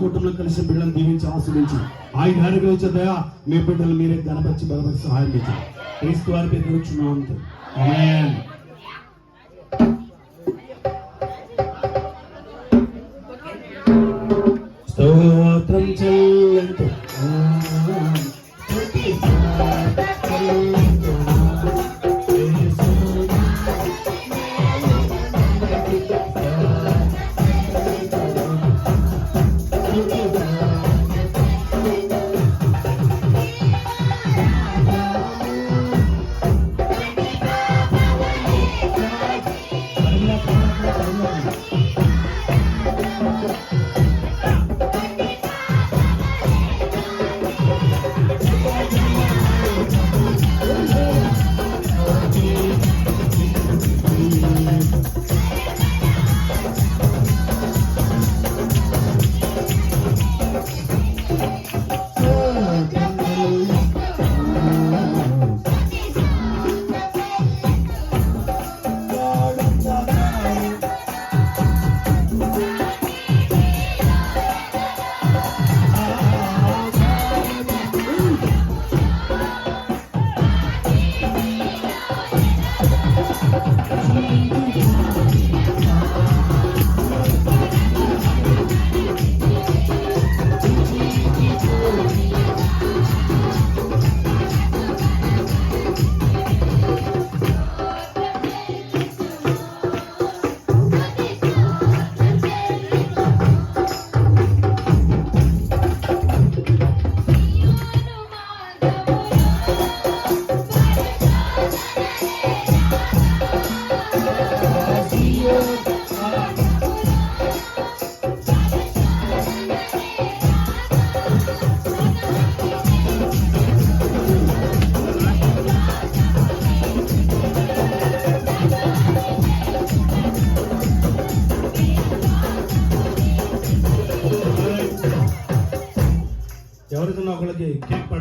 కుటుంబంలో కలిసి బిడ్డలను దీవించి ఆశ్రయించి ఆయన అనుగ్రహించే దయ మీ బిడ్డలు మీరే గణపరిచి బలపరిచి సహాయం చేయండి క్రీస్తు వారి పేరు వచ్చున్నాం స్తోత్రం చెల్లంతు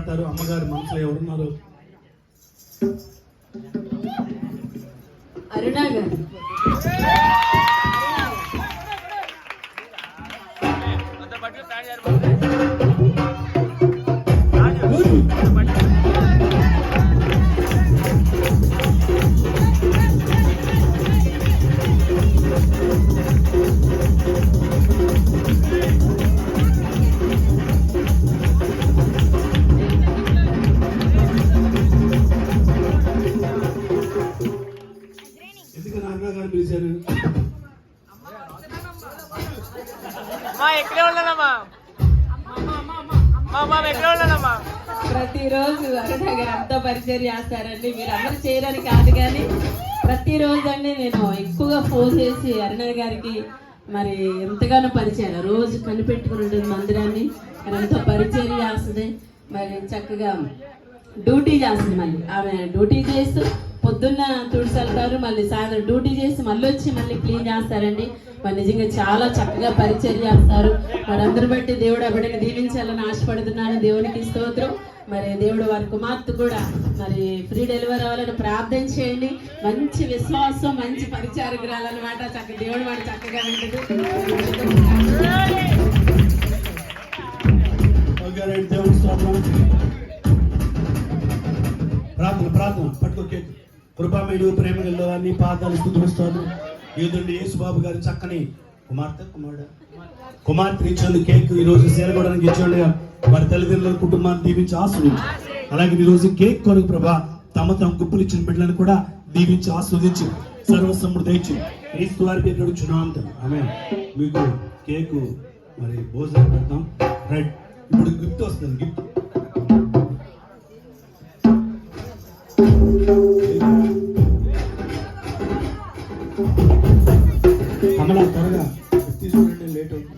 కేక్ పడతారు అమ్మగారు మనసులో ఎవరున్నారు? అరుణా గారు. ఎందుకని మా ఎక్కడే ఉన్నానమ్మా? మా మా ఎక్కడే ఉన్నానమ్మా? ప్రతిరోజు అరుణ గారు అంతా పరిచయం చేస్తారండి. మీరు అందరూ చేయడానికి కాదు కానీ ప్రతిరోజు అండి నేను ఎక్కువగా ఫోన్ చేసి అరుణ గారికి మరి ఎంతగానో పరిచయం రోజు కనిపెట్టుకుని ఉంటుంది మందిరాన్ని. ఎంతో పరిచయం చేస్తుంది. మరి చక్కగా డ్యూటీ చేస్తుంది మళ్ళీ. ఆమె డ్యూటీ చేస్తూ పొద్దున్న తుడిసెళ్తారు మళ్ళీ సాయంత్రం డ్యూటీ చేసి మళ్ళీ వచ్చి మళ్ళీ క్లీన్ చేస్తారండి. మరి నిజంగా చాలా చక్కగా పరిచయం చేస్తారు. మరి అందరి బట్టి దేవుడు ఆ దీవించాలని ఆశపడుతున్నాను దేవునికి స్తోత్రం. మరి దేవుడు వారి కుమార్తె కూడా మరి ఫ్రీ డెలివరీ అవ్వాలని ప్రార్థన చేయండి. మంచి విశ్వాసం మంచి పరిచారకురాలన్నమాట చక్క దేవుడు వాడు చక్కగా ఉంటుంది ప్రార్థన ప్రార్థన పట్టుకో కేక్. కృపామేడు ప్రేమ గల నీ పాదాలు స్థుతిస్తాను ఏదండి యేసుబాబు గారు చక్కని కుమార్తె కుమారుడు? కుమార్తె ఇచ్చాడు కేక్ ఈ రోజు ఇచ్చాడు వారి తల్లిదండ్రుల కుటుంబాన్ని దీవించి ఆస్వాదించు. అలాగే ఈ రోజు కేక్ కొరకు ప్రభా తమ తమ గుప్పులు ఇచ్చిన బిడ్డలను కూడా దీవించి ఆస్వాదించి. సర్వసమృద్ధి ఇచ్చి క్రీస్తు వారి పేరు నడుచున్నాం ఆమె మీకు కేకు మరి భోజనం పెడతాం. రైట్. ఇప్పుడు గిఫ్ట్ వస్తుంది గిఫ్ట్. కమలా త్వరగా. తీసుకురండి లేట్ అవుతుంది.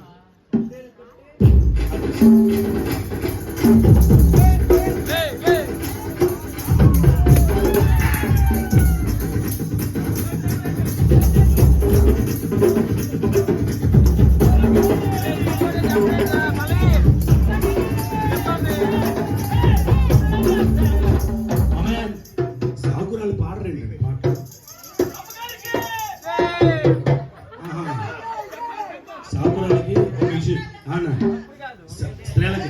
స్త్రీలకి?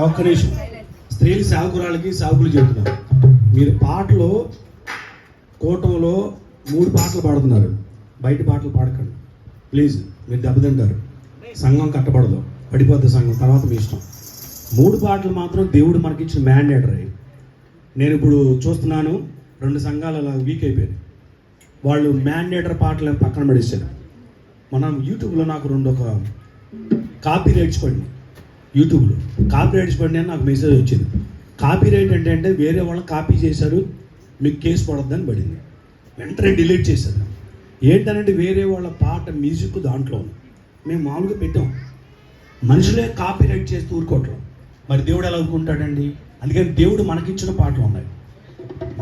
ఒక్క నిమిషం. స్త్రీలు సాగురాళ్ళకి సాగులు చెబుతున్నారు. మీరు పాటలు కూటంలో మూడు పాటలు పాడుతున్నారు. బయట పాటలు పాడకండి. ప్లీజ్ మీరు దెబ్బతింటారు. సంఘం కట్టబడదు. పడిపోద్ది సంఘం. తర్వాత మీ ఇష్టం. మూడు పాటలు మాత్రం దేవుడు మనకిచ్చిన మ్యాండేటరీ. నేను ఇప్పుడు చూస్తున్నాను రెండు సంఘాలు అలా వీక్ అయిపోయాయి వాళ్ళు మ్యాండేటర్ పాటలు పక్కన పడేసారు మనం యూట్యూబ్లో నాకు రెండు ఒక కాపీ రైట్స్ యూట్యూబ్లో. కాపీ రైట్స్ పడినాయి అని నాకు మెసేజ్ వచ్చింది. కాపీ రైట్ అంటే అంటే వేరే వాళ్ళు కాపీ చేశారు మీకు కేసు పడద్దని పడింది. వెంటనే డిలీట్ చేశారు. ఏంటనంటే వేరే వాళ్ళ పాట మ్యూజిక్ దాంట్లో ఉంది. మేము మామూలుగా పెట్టాం. మనుషులే కాపీ రైట్ చేస్తూ ఊరుకోవట్లేదు మరి దేవుడు ఎలా ఊరుకుంటాడండి? అందుకని దేవుడు మనకిచ్చిన పాటలు ఉన్నాయి.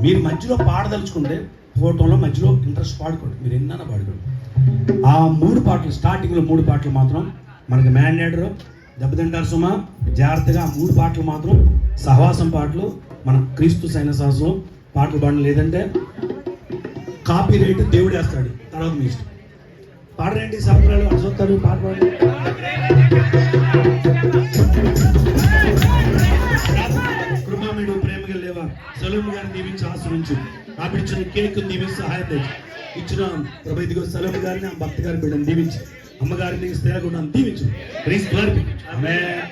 మీరు మధ్యలో పాడదలుచుకుంటే ఫోటోలో మధ్యలో ఇంట్రెస్ట్ పాడుకోండి. మీరు ఎన్నైనా పాడుకోండి. ఆ మూడు పాటలు స్టార్టింగ్లో మూడు పాటలు మాత్రం మనకి మ్యాండేటర్ దెబ్బతింటారు సుమా. జాగ్రత్తగా మూడు పాటలు మాత్రం సహవాసం పాటలు మన క్రీస్తు సైన సాహసం పాటలు పాడడం. లేదంటే కాపీ రేటు దేవుడు వేస్తాడు. తర్వాత మీ ఇష్టం. పాడరేంటి సభ్యులు అటు పాట పాడండి. కృపామేడు ప్రేమగా లేవా సెలవు గారిని దీవించి ఆశ్రయించు. రాబడిచ్చిన కేక్ దీవించి సహాయం తెచ్చు. ఇచ్చిన ప్రభు ఇదిగో గారిని ఆ భక్తి గారి బిడ్డను దీవించి. అమ్మగారిని స్త్రీలను దీవించు. క్రీస్తు గారికి ఆమేన్.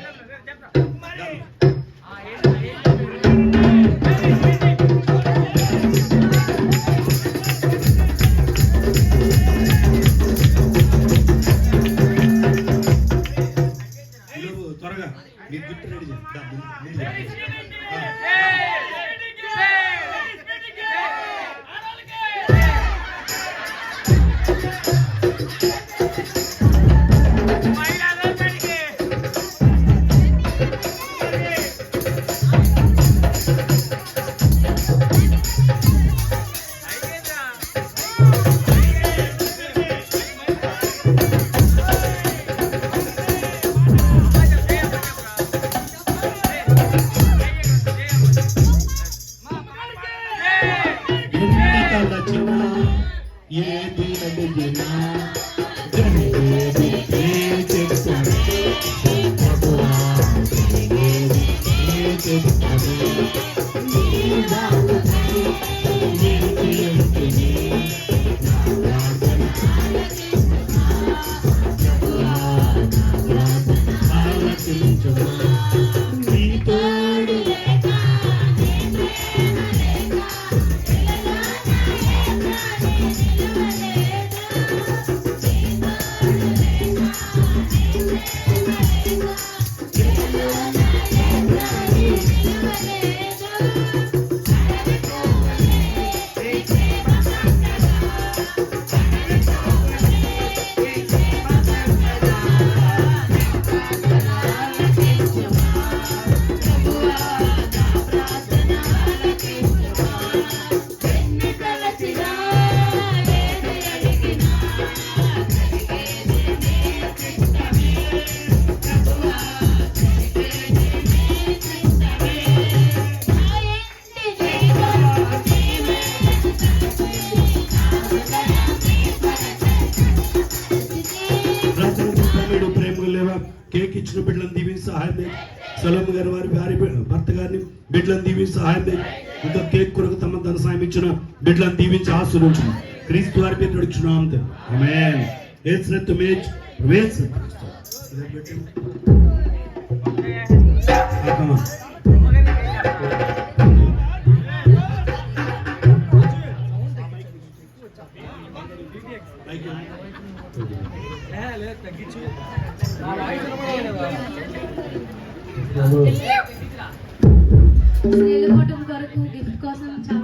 ఈలోపు త్వరగా మీరు గిఫ్ట్ రెడీ చేయండి. ये दिन बिगना Thank you. బిడ్డలను దీవించి సహాయం చేయి. ఇంకా కేక్ కొరకు తమ ధన సాయం ఇచ్చిన బిడ్డలను దీవించి ఆశీర్వించు క్రీస్తు వారి పేరు నడుచున్నాం అంతే. ఆమేన్. ఏసునత్తు మేజ్ వేస్ అక్కమా స్త్రీల కుటుంబం కొరకు గిఫ్ట్ కోసం చాలా